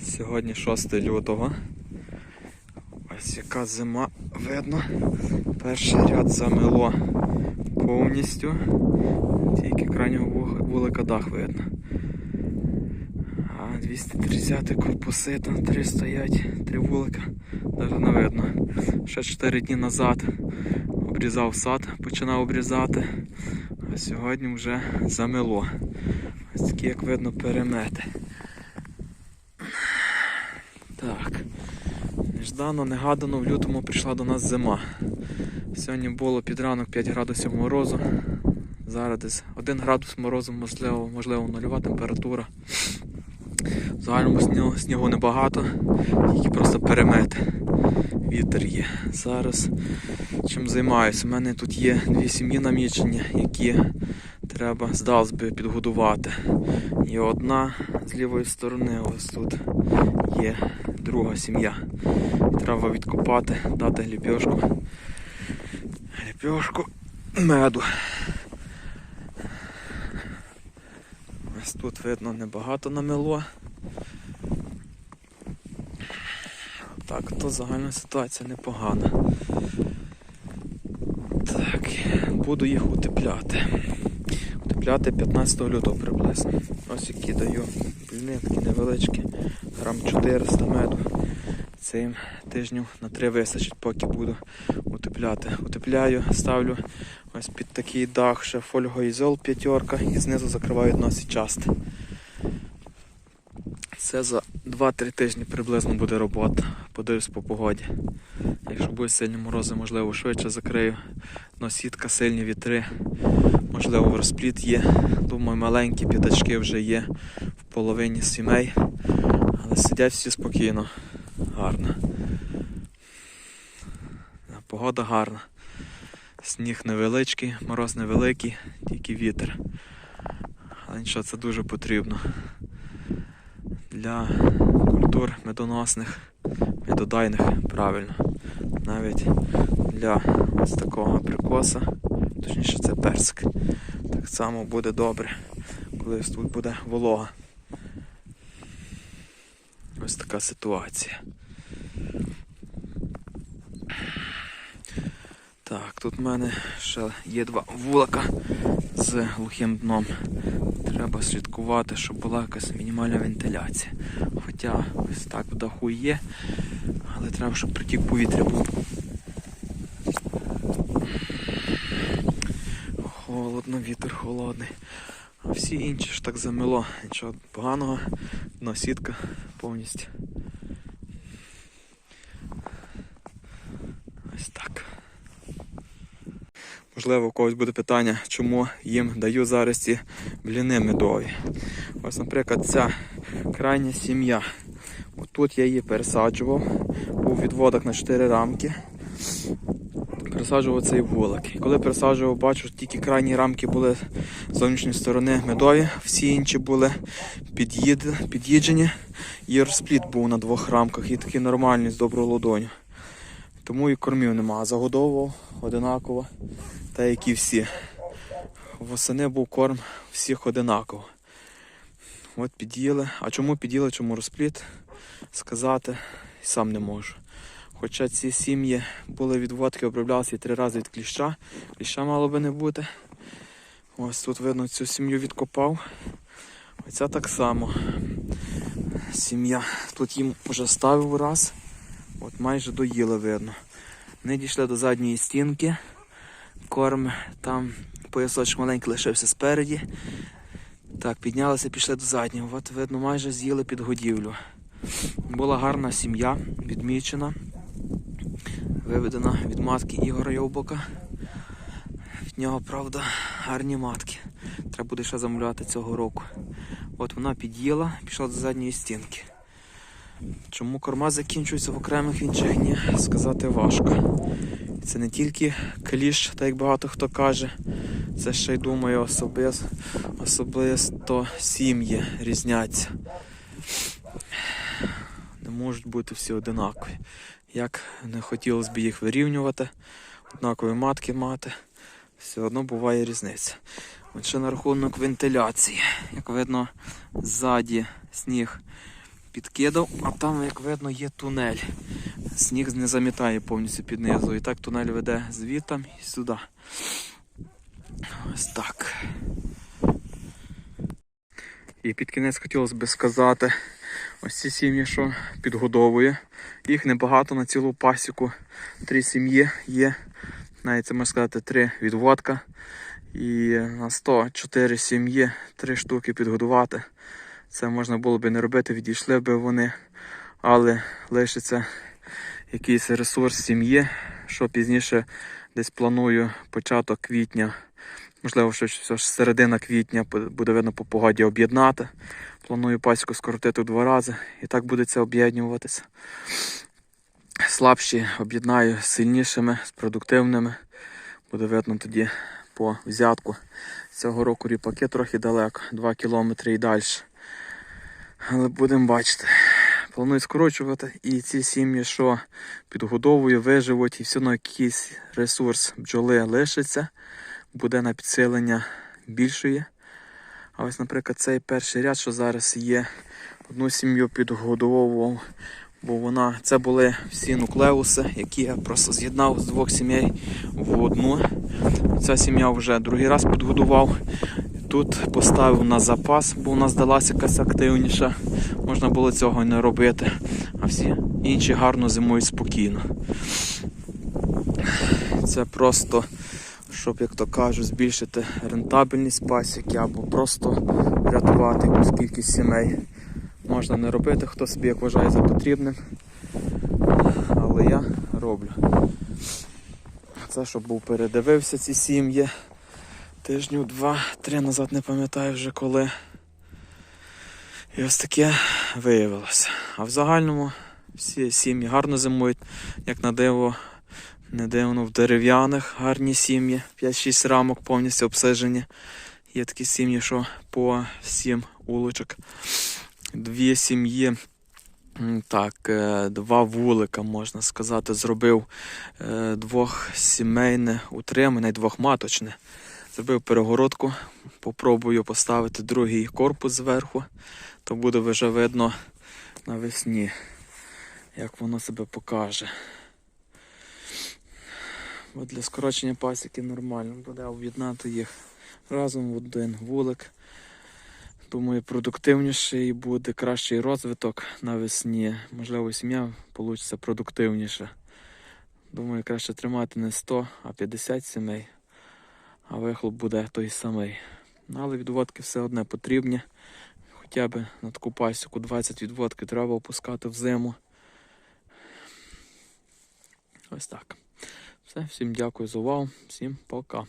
Сьогодні 6 лютого. Ось яка зима видно. Перший ряд замело повністю. Тільки крайнього вулика дах видно. А 230 корпуси, там три стоять, три вулика, навіть не видно. Ще 4 дні назад обрізав сад, починав обрізати, а сьогодні вже замело. Ось такі, як видно, перемети. Так. Неждано, негадано в лютому прийшла до нас зима. Сьогодні було під ранок 5 градусів морозу. Зараз десь 1 градус морозу, можливо, можливо нульова температура. В загальному снігу, снігу небагато, тільки просто перемети. Вітер є. Зараз чим займаюся? У мене тут є дві сім'ї намічені, які треба, здалось би, підгодувати. І одна з лівої сторони, ось тут є друга сім'я. Треба відкопати, дати ліпьошку. Ліпьошку меду. Ось тут видно небагато намело. Так, то загальна ситуація непогана. Так, буду їх утепляти. Утепляти 15 лютого приблизно. Ось які даю такі невеличкі, грам 400 меду. Цим тижнів на три вистачить, поки буду утепляти. Утепляю, ставлю ось під такий дах ще фольгоізол п'ятерка і знизу закриваю дно січасте. Це за 2-3 тижні приблизно буде робота. Подивлюсь по погоді. Якщо будуть сильні морози, можливо, швидше закрию. Но сітка, сильні вітри. Можливо, розпліт є. Думаю, маленькі п'ятачки вже є в половині сімей. Але сидять всі спокійно. Гарно. Погода гарна. Сніг невеличкий, мороз невеликий, тільки вітер. Але нічого, це дуже потрібно для культур медоносних, медодайних, правильно. Навіть для ось такого прикоса, точніше це персик. Так само буде добре, коли тут буде волога. Ось така ситуація. Так, тут в мене ще є два вулика з глухим дном. Треба слідкувати, щоб була якась мінімальна вентиляція. Хоча ось так в даху є, але треба, щоб притік повітря був. Холодно, вітер холодний. А всі інші ж так замело. Нічого поганого, дно сітка повністю. Ось так. Можливо, у когось буде питання, чому їм даю зараз ці бліни медові. Ось, наприклад, ця крайня сім'я. Отут я її пересаджував. Був відводок на 4 рамки. Пересаджував цей вулик. І коли пересаджував, бачу, тільки крайні рамки були з зовнішньої сторони медові, всі інші були під'їд... під'їджені. І розпліт був на двох рамках і такий нормальний з доброю ладоню. Тому і кормів нема, загодовував одинаково, та як і всі. Восени був корм всіх одинаково. От під'їли. А чому під'їли, чому розпліт? Сказати сам не можу. Хоча ці сім'ї були відводки, оброблялися і три рази від кліща. Кліща мало би не бути. Ось тут видно цю сім'ю відкопав. Оця так само. Сім'я. Тут їм вже ставив раз. От майже доїли видно. Вони дійшли до задньої стінки. Корм там поясочок маленький лишився спереді. Так, піднялися, пішли до заднього. От видно, майже з'їли під годівлю. Була гарна сім'я, відмічена, виведена від матки Ігора Йовбока. Від нього, правда, гарні матки. Треба буде ще замовляти цього року. От вона під'їла, пішла до задньої стінки. Чому корма закінчуються в окремих інших ні, сказати важко. Це не тільки кліш, так як багато хто каже, це ще й думаю особис, особисто сім'ї різняться. Не можуть бути всі одинакові. Як не хотілося б їх вирівнювати, однакові матки мати, все одно буває різниця. От ще на рахунок вентиляції. Як видно, ззаді сніг підкидав, а там, як видно, є тунель. Сніг не замітає повністю під низу. І так тунель веде звідтам і сюди. Ось так. І під кінець хотілося б сказати, ось ці сім'ї, що підгодовує. Їх небагато на цілу пасіку. Три сім'ї є. Навіть це можна сказати, три відводка. І на 104 сім'ї три штуки підгодувати. Це можна було б не робити, відійшли б вони. Але лишиться якийсь ресурс сім'ї, що пізніше десь планую початок квітня. Можливо, що середина квітня буде видно по погоді об'єднати. Планую пасіку скоротити в два рази і так буде це об'єднуватися. Слабші об'єднаю з сильнішими, з продуктивними. Буде видно тоді по взятку. Цього року ріпаки трохи далеко, 2 кілометри і далі. Але будемо бачити. Планую скорочувати і ці сім'ї, що підгодовую, виживуть, і все одно якийсь ресурс бджоли лишиться, буде на підсилення більшої. А ось, наприклад, цей перший ряд, що зараз є, одну сім'ю підгодовував, бо вона це були всі нуклеуси, які я просто з'єднав з двох сімей в одну. Ця сім'я вже другий раз підгодував. Тут поставив на запас, бо вона здалася якась активніша. Можна було цього не робити. А всі інші гарно зимують спокійно. Це просто, щоб, як то кажуть, збільшити рентабельність пасіки або просто врятувати якусь кількість сімей. Можна не робити, хто собі як вважає за потрібним. Але я роблю. Це щоб був передивився ці сім'ї. Тижнів два-три назад не пам'ятаю вже коли. І ось таке виявилося. А в загальному всі сім'ї гарно зимують, як на диво, не дивно в дерев'яних гарні сім'ї, 5-6 рамок повністю обсижені. Є такі сім'ї, що по 7 улочок. Дві сім'ї. Так, е, два вулика, можна сказати, зробив е, двох сімейне утримане, двохматочне. Зробив перегородку, попробую поставити другий корпус зверху, то буде вже видно навесні, як воно себе покаже. Бо для скорочення пасіки нормально буде об'єднати їх разом в один вулик. Думаю, продуктивніший буде кращий розвиток навесні. Можливо, сім'я вийде продуктивніше. Думаю, краще тримати не 100, а 50 сімей а вихлоп буде той самий. Але відводки все одне потрібні. Хоча б на таку пасіку 20 відводки треба опускати в зиму. Ось так. Все, всім дякую за увагу, всім пока.